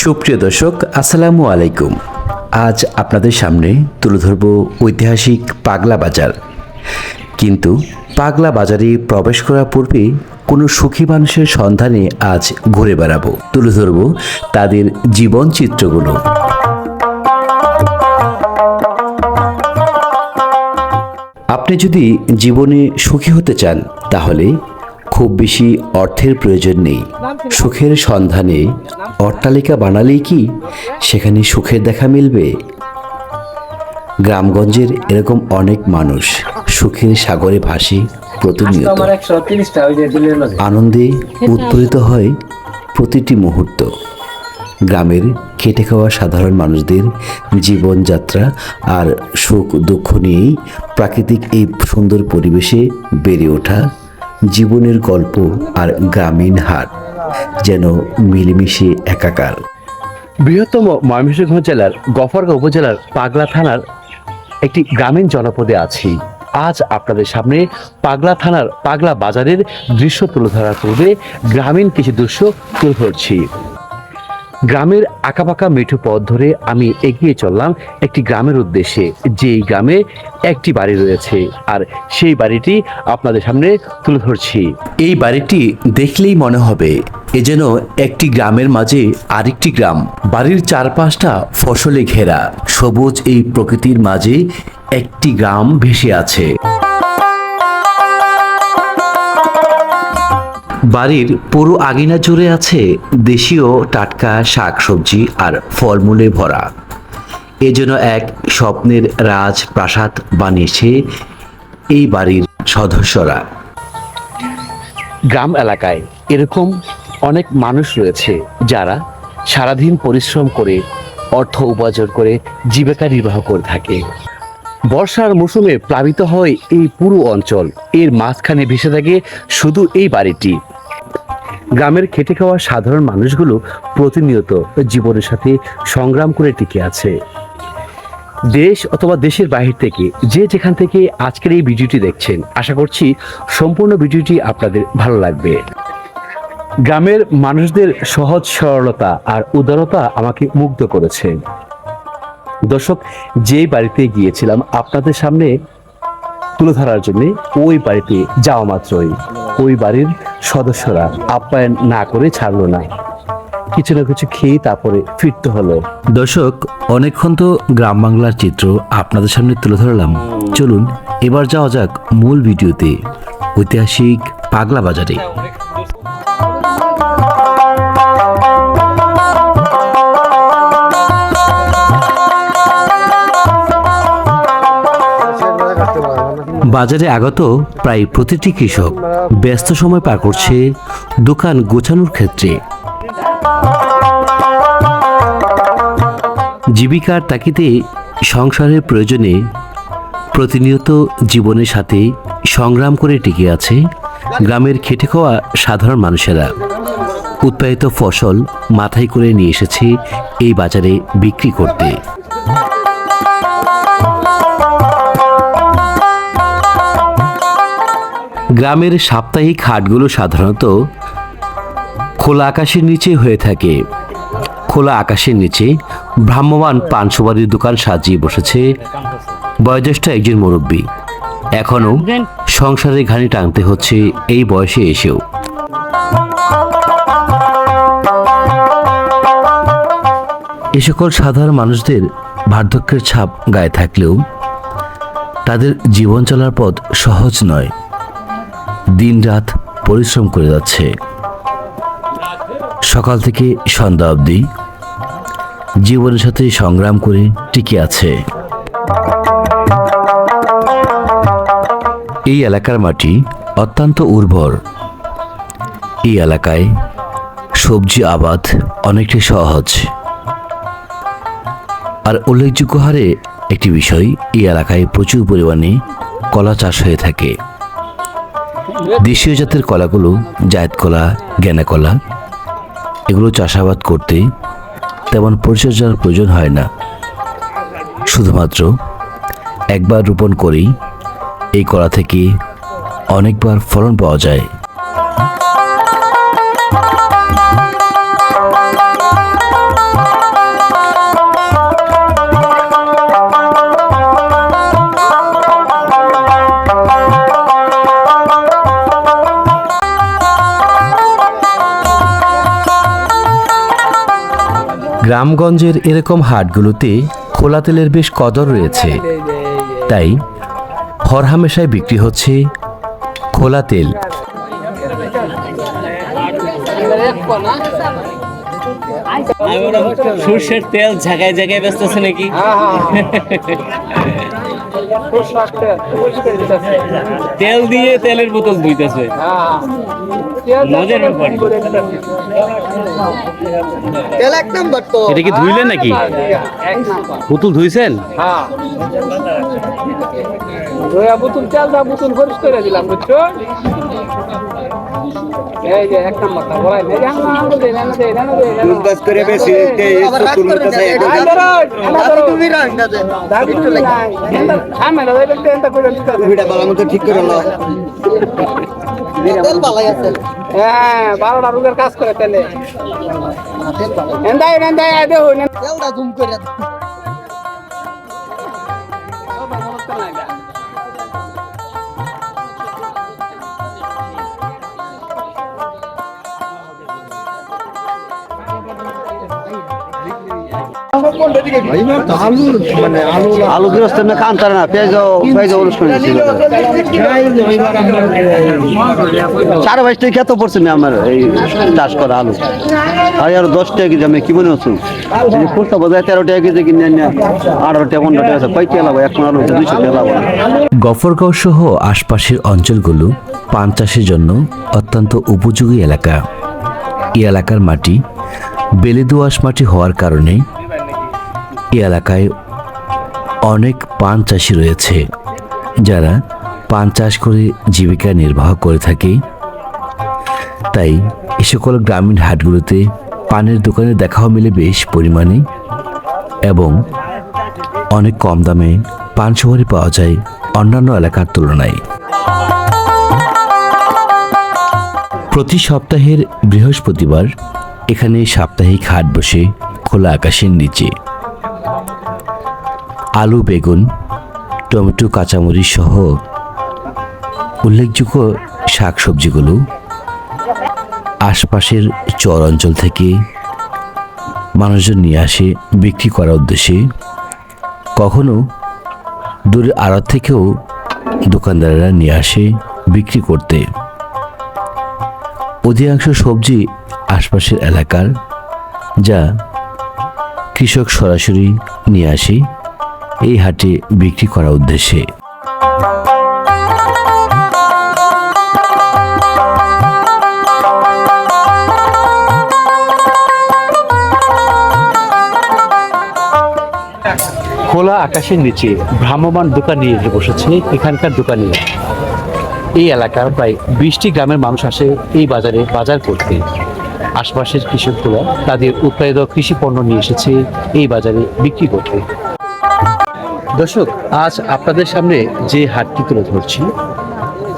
সুপ্রিয় দর্শক, আসসালামু আলাইকুম। আজ আপনাদের সামনে তুলে ধরব ঐতিহাসিক পাগলা বাজার। কিন্তু পাগলা বাজারে প্রবেশ করার পূর্বে কোনো সুখী মানুষের সন্ধানে আজ ঘুরে বেড়াবো। তুলে ধরব তাদের জীবন চিত্রগুলো। আপনি যদি জীবনে সুখী হতে চান, তাহলে খুব বেশি অর্থের প্রয়োজন নেই। সুখের সন্ধানে অট্টালিকা বানালেই কি সেখানে সুখের দেখা মিলবে? গ্রামগঞ্জের এরকম অনেক মানুষ সুখের সাগরে ভাসে প্রতিনিয়ত। আনন্দে উৎপরিত হয় প্রতিটি মুহূর্ত। গ্রামের খেটে খাওয়া সাধারণ মানুষদের জীবনযাত্রা আর সুখ দুঃখ নিয়েই প্রাকৃতিক এই সুন্দর পরিবেশে বেড়ে ওঠা জীবনের গল্প আর গ্রামীণ হাট, যেন মিলেমিশে একাকার। বৃহত্তম ময়মনসিংহ জেলার গফরগাঁও উপজেলার পাগলা থানার একটি গ্রামীণ জনপদে আছি। আজ আপনাদের সামনে পাগলা থানার পাগলা বাজারের দৃশ্য তুলে ধরার পূর্বে গ্রামীণ কিছু দৃশ্য তুলে ধরছি। গ্রামের আঁকাবাঁকা মেঠো পথ ধরে আমি এগিয়ে চললাম একটি গ্রামের উদ্দেশ্যে। যেই গ্রামে একটি বাড়ি রয়েছে আর সেই বাড়িটি আপনাদের সামনে তুলে ধরছি। এই বাড়িটি দেখলেই মনে হবে এ যেন একটি গ্রামের মাঝে আরেকটি গ্রাম। বাড়ির চারপাশটা ফসলে ঘেরা। সবুজ এই প্রকৃতির মাঝে একটি গ্রাম ভেসে আছে। বাড়ির পুরো আগিনা জুড়ে আছে দেশীয় টাটকা শাকসবজি আর ফলমূলে ভরা। এ যেন এক স্বপ্নের রাজ প্রাসাদ বানিয়েছে এই বাড়ির সদস্যরা। গ্রাম এলাকায় এরকম অনেক মানুষ রয়েছে যারা সারাদিন পরিশ্রম করে, অর্থ উপার্জন করে জীবিকা নির্বাহ করে থাকে। বর্ষার মৌসুমে প্লাবিত হয় এই পুরো অঞ্চল। এর মাঝখানে ভেসে থাকে শুধু এই বাড়িটি। গ্রামের খেটে খাওয়া সাধারণ মানুষগুলো প্রতিনিয়ত জীবনের সাথে সংগ্রাম করে টিকে আছে। দেশ অথবা দেশের বাহির থেকে যে যেখান থেকে আজকের এই ভিডিওটি দেখছেন, আশা করছি সম্পূর্ণ ভিডিওটি আপনাদের ভালো লাগবে। গ্রামের মানুষদের সহজ সরলতা আর উদারতা আমাকে মুগ্ধ করেছে। দর্শক যে বাড়িতে গিয়েছিলাম আপনাদের সামনে তুলে ধরার জন্য, ওই বাড়িতে যাওয়া মাত্রই। ওই বাড়ির সদস্যরা আপ্যায়ন না করে ছাড়লো না। কিছু না কিছু খেয়ে তারপরে ফিরতে হলো। দর্শক, অনেকক্ষণ তো গ্রাম বাংলার চিত্র আপনাদের সামনে তুলে ধরলাম। চলুন, এবার যাওয়া যাক মূল ভিডিওতে। ঐতিহাসিক পাগলা বাজারে। বাজারে আগত প্রায় প্রতিটি কৃষক ব্যস্ত সময় পার করছে দোকান গোছানোর ক্ষেত্রে। জীবিকার তাকিতে সংসারের প্রয়োজনে প্রতিনিয়ত জীবনের সাথে সংগ্রাম করে টিকে আছে গ্রামের খেটে খাওয়া সাধারণ মানুষেরা। উৎপাদিত ফসল মাথায় করে নিয়ে এসেছে এই বাজারে বিক্রি করতে। গ্রামের সাপ্তাহিক হাটগুলো সাধারণত খোলা আকাশের নিচে হয়ে থাকে। খোলা আকাশের নিচে ভ্রাম্যমান পান সুপারির দোকান সাজিয়ে বসেছে বয়োজ্যেষ্ঠ একজন মুরব্বী। এখনও সংসারে ঘানি টানতে হচ্ছে এই বয়সে এসেও। এ সকল সাধারণ মানুষদের বার্ধক্যের ছাপ গায়ে থাকলেও তাদের জীবন চলার পথ সহজ নয়। দিনরাত পরিশ্রম করে যাচ্ছে। সকাল থেকে সন্ধ্যা অবধি জীবনের সাথে সংগ্রাম করে টিকে আছে। এই এলাকার মাটি অত্যন্ত উর্বর। এই এলাকায় সবজি আবাদ অনেকটাই সহজ। আর উল্লেখযোগ্য হারে একটি বিষয়, এই এলাকায় প্রচুর পরিমাণে কলা চাষ হয়ে থাকে। দেশীয় জাতের কলাগুলো জায়দ কলা, গেনা কলা, এগুলো চাষাবাদ করতে তেমন পরিচর্যার প্রয়োজন হয় না। শুধুমাত্র একবার রোপণ করেই এই কলা থেকে অনেকবার ফলন পাওয়া যায়। গ্রামগঞ্জের এরকম হাটগুলোতে খোলা তেলের বেশ কদর রয়েছে। তাই হরহামেশায় বিক্রি হচ্ছে খোলা তেল। সর্ষের তেল জায়গায় জায়গায় ব্যস্ত আছে নাকি? তেল দিয়ে তেলের বোতল ধুইতেছে। মজার ব্যাপার। এটা কি ধুইলেন নাকি? বোতল ধুইছেন? হ্যাঁ। বুতুল তেল দা বুতুল পরিষ্কার দিলাম বুঝছ? ঠিক করে হ্যাঁ বারোটা রুগের কাজ করে তাহলে এন্দাই এন্দাই আই দেখো আলু গৃহস্থ না কান্তার না পেঁয়াজ পেঁয়াজ অনুষ্ঠান সাড়ে বাইশ টাকা খেতে পড়ছে না আমার এই চাষ করা আলু? আর আর দশ টাকা কেজি, আমি কি মনে হচ্ছু? খুচরা বোধহয় তেরো টাকা কেজি কিনে আঠারো টাকা, পনেরো টাকা আছে, কয় টাকা এখন আলু দুইশো টাকা লাভ গফরগাঁও সহ আশপাশের অঞ্চলগুলো পান চাষের জন্য অত্যন্ত উপযোগী এলাকা। এই এলাকার মাটি বেলে দোআঁশ মাটি হওয়ার কারণে এই এলাকায় অনেক পান চাষি রয়েছে, যারা পান চাষ করে জীবিকা নির্বাহ করে থাকে। তাই এ সকল গ্রামীণ হাটগুলোতে পানের দোকানে দেখাও মেলে বেশ পরিমাণে এবং অনেক কম দামে পান সুপারি পাওয়া যায় অন্যান্য এলাকার তুলনায়। প্রতি সপ্তাহের বৃহস্পতিবার এখানে সাপ্তাহিক হাট বসে খোলা আকাশের নিচে। আলু, বেগুন, টমেটো, কাঁচামরিচ সহ উল্লেখযোগ্য শাকসবজিগুলো আশপাশের চর অঞ্চল থেকে মানুষজন নিয়ে আসে, বিক্রি করার উদ্দেশ্যে। কখনো দূরের আড়ত থেকেও দোকানদাররা নিয়ে আসে, বিক্রি করতে। অধিকাংশ সবজি আশপাশের এলাকার, যা কৃষক সরাসরি নিয়ে আসে। এই হাটে বিক্রি করার উদ্দেশ্যে। খোলা আকাশের নিচে ভ্রাম্যমান দোকান নিয়ে বসেছে এখানকার দোকানে। এই এলাকার প্রায় বিশটি গ্রামের মানুষ আসে এই বাজারে বাজার করতে। আশপাশের কৃষকগুলো তাদের উৎপাদিত কৃষি পণ্য নিয়ে এসেছে এই বাজারে বিক্রি করতে। দর্শক, আজ আপনাদের সামনে যে হাটটি তুলে ধরছি,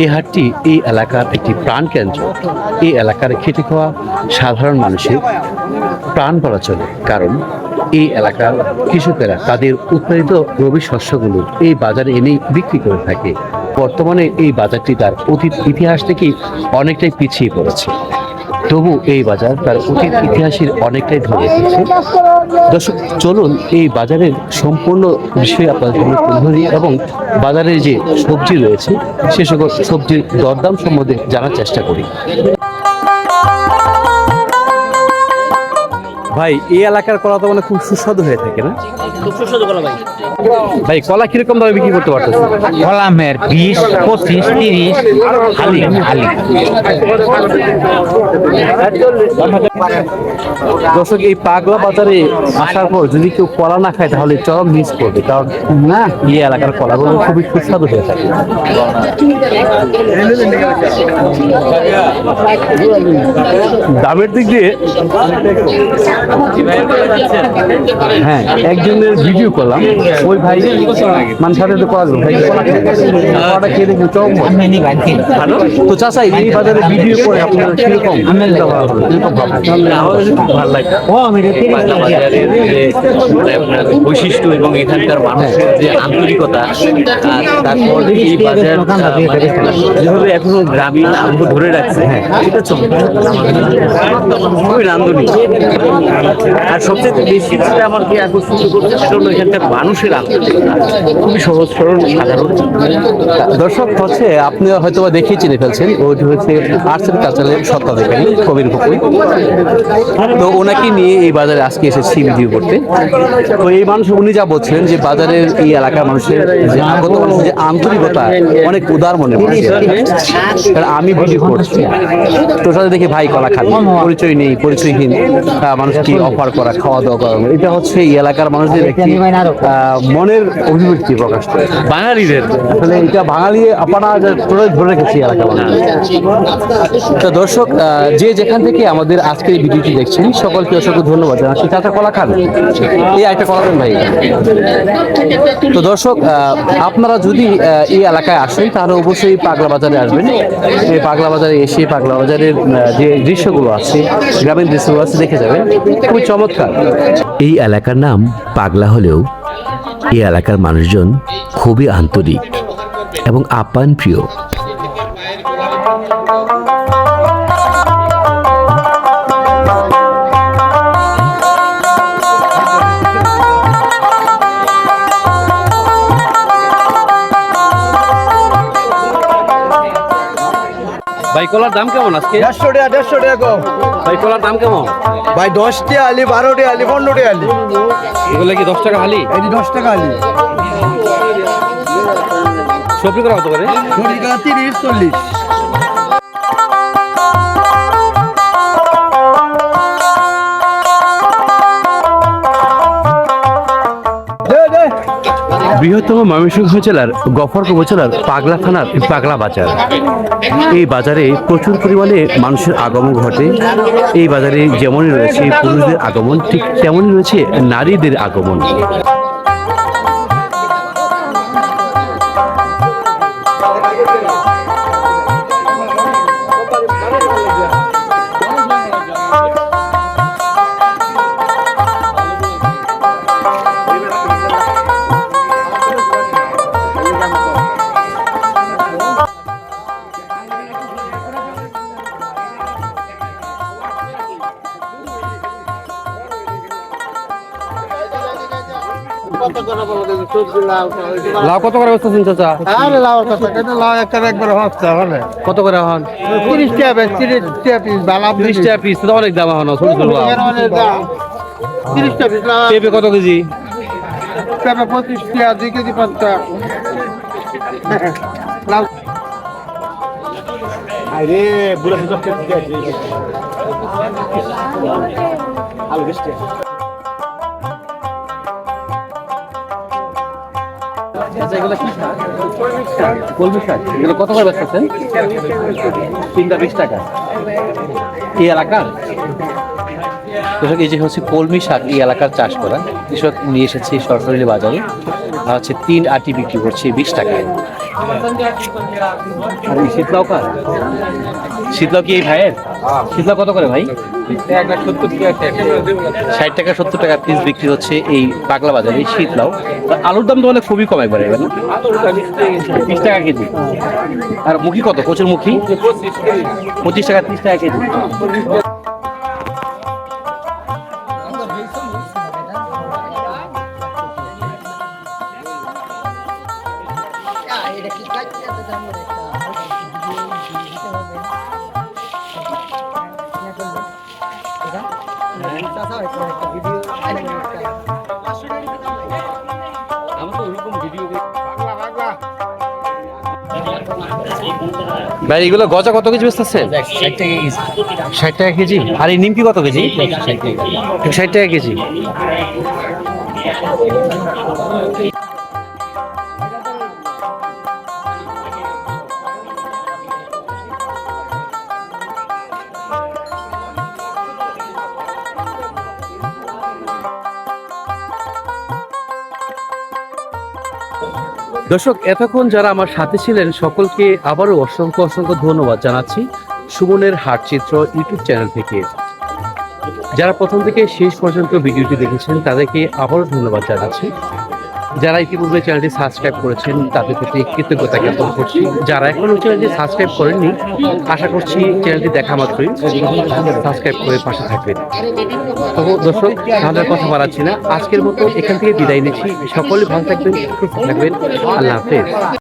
এই হাটটি এই এলাকার একটি প্রাণকেন্দ্র এই এলাকার খেটে খাওয়া সাধারণ মানুষের প্রাণ বলা চলে। কারণ এই এলাকার কৃষকেরা তাদের উৎপাদিত রবি শস্যগুলো এই বাজারে এনেই বিক্রি করে থাকে। বর্তমানে এই বাজারটি তার অতীত ইতিহাস থেকেই অনেকটাই পিছিয়ে পড়েছে। তবু এই বাজার তার অতীত ইতিহাসের অনেকটাই ধরে রেখেছে। দর্শক, চলুন এই বাজারের সম্পূর্ণ বিষয়ে আপনার ধরি এবং বাজারে যে সবজি রয়েছে, সে সকল সবজির দরদাম সম্বন্ধে জানার চেষ্টা করি। ভাই এই এলাকার কলা তো মানে খুব সুস্বাদু হয়ে থাকে না? খুব সুস্বাদু কলা ভাই। ভাই কলা কীরকম দামে বিক্রি করতে পারতেছে কলামের বিশ পঁচিশ তিরিশ হালি হালি দর্শক এই পাগলা বাজারে আসার পর যদি কেউ কলা না খায় তাহলে চরম মিস করবে কারণ না। এই এলাকার কলাগুলো খুবই সুস্বাদু হয়ে থাকে। দামের দিক দিয়ে হ্যাঁ একজনের ভিডিও করলাম। ওই ভাই মানে সাথে তো করা ভাই কলাটা খেয়ে দেখি ভালো? তো চাচা এই বাজারে ভিডিও করে আপনার কীরকম? বৈশিষ্ট্য এবং এখানকার মানুষের যে আন্তরিকতা আর তারপর এই বাজার মানে যেভাবে এখনও গ্রামীণ আবহ ধরে রাখছে হ্যাঁ। এটা চমৎকার। খুবই নান্দনিক। আর সবচেয়ে বেশি যেটা আমাকে আকর্ষিত করছে সেটা হলো এখানকার মানুষের আন্তরিকতা। খুবই সহজ সরল সাধারণ। দর্শক হচ্ছে আপনি হয়তো বা দেখেই চিনে ফেলছেন ওটি হচ্ছে আর্টস এন্ড কালচারের সত্ত্বাধিকারী কবির পুকুর তো ওনাকে নিয়ে এই বাজারে আজকে এসেছি ভিডিও করতে। তো এই মানুষ উনি যা বলছিলেন যে বাজারের এই এলাকার মানুষের যে আগত মানুষের যে আন্তরিকতা অনেক উদার মনে মানুষের কারণ আমি ভিডিও করছি। তো সাথে দেখি ভাই কলা খান পরিচয় নেই পরিচয়হীন আহ, মানুষকে অফার করা খাওয়া দাওয়া করা? এটা হচ্ছে এই এলাকার মানুষদের একটি মনের অভিব্যক্তি প্রকাশ করে। বাঙালিদের? আসলে এটা বাঙালি আপনারা যে ধরে ধরে রেখেছি এলাকা তো দর্শক যে যেখান থেকে আমাদের আজকের এই ভিডিওটি দেখছেন সকলকে অসংখ্য ধন্যবাদ জানাচ্ছি। চাচা কলা খান? এই একটা কলা খান ভাই। তো দর্শক আপনারা যদি এই এলাকায় আসেন তাহলে অবশ্যই পাগলা বাজারে আসবেন। এই পাগলা বাজারে এসে পাগলা বাজারের যে দৃশ্যগুলো আছে গ্রামীণ দৃশ্যগুলো আছে দেখে যাবেন। খুবই চমৎকার। এই এলাকার নাম পাগলা হলেও এই এলাকার মানুষজন খুবই আন্তরিক এবং আপ্যায়ন প্রিয় ভাই কলার দাম কেমন আজকে? দেড়শো টাকা দেড়শো টাকা গো ভাই কলার দাম কেমন? ভাই দশটি আলি বারোটি আলি পনেরোটি আলি। এগুলো কি দশ টাকা আলি? এই দশ টাকা আলি। সবজি করা হতে পারে তিরিশ চল্লিশ। বৃহত্তম ময়মনসিংহ জেলার গফরগাঁও উপজেলার পাগলা থানার পাগলা বাজার। এই বাজারে প্রচুর পরিমাণে মানুষের আগমন ঘটে। এই বাজারে যেমনই রয়েছে পুরুষদের আগমন, ঠিক তেমনই রয়েছে নারীদের আগমন। লাউ কত করে বেচতেছেন চাচা? আরে লাউর কথা কেন লাউ একটা একবার হচ্ছে কত করে হন? তিরিশ টাকা বেশ তিরিশ টাকা পিস বালা তিরিশ টাকা পিস তো অনেক দাম হন ছোট ছোট লাউ। তিরিশ টাকা পিস লাউ। পেঁপে কত কেজি? পেঁপে পঁচিশ টাকা দুই কেজি পাঁচটা লাউ। আরে বুড়া সুযোগ আচ্ছা কত করে বেচতেছেন তিনটা বিশ টাকা। এই এলাকার? কৃষক এই যে হচ্ছে কলমি শাক এই এলাকার চাষ করা, কৃষক নিয়ে এসেছে সরকারি বাজারে। হচ্ছে তিন আটি বিক্রি করছে বিশ টাকায়। আর এই শীতলাও কার? শীতলাও কি এই ভাইয়ের? শীতলাও কত করে ভাই? ষাট টাকা সত্তর টাকা পিস বিক্রি হচ্ছে এই পাগলা বাজারে এই শীতলাও। আর আলুর দাম তো মানে খুবই কম একবারে এবার বিশ টাকা কেজি। আর মুখি কত? কচুর মুখি? পঁচিশ টাকা তিরিশ টাকা কেজি। ভাই এগুলো গজা কত কেজি বেচতেছে ষাট টাকা কেজি। আর এই নিমকি কত কেজি। ষাট টাকা কেজি। দর্শক, এতক্ষণ যারা আমার সাথে ছিলেন, সকলকে আবারও অসংখ্য অসংখ্য ধন্যবাদ জানাচ্ছি সুমনের হাটচিত্র ইউটিউব চ্যানেল থেকে। যারা প্রথম থেকে শেষ পর্যন্ত ভিডিওটি দেখেছেন, তাদেরকে আবারও ধন্যবাদ জানাচ্ছি। যারা ইতিপূর্বে চ্যানেলটি সাবস্ক্রাইব করেছেন, তাদের প্রতি কৃতজ্ঞতা জ্ঞাপন করছি। যারা এখনও চ্যানেলটি সাবস্ক্রাইব করেননি, আশা করছি চ্যানেলটি দেখা মাত্রই সাবস্ক্রাইব করে পাশে থাকবেন। তো দর্শক তাহলে কথা বাড়াচ্ছি না। আজকের মতো এখান থেকে বিদায় নিচ্ছি। সকলে ভালো থাকবেন, সুস্থ থাকবেন। আল্লাহ হাফেজ।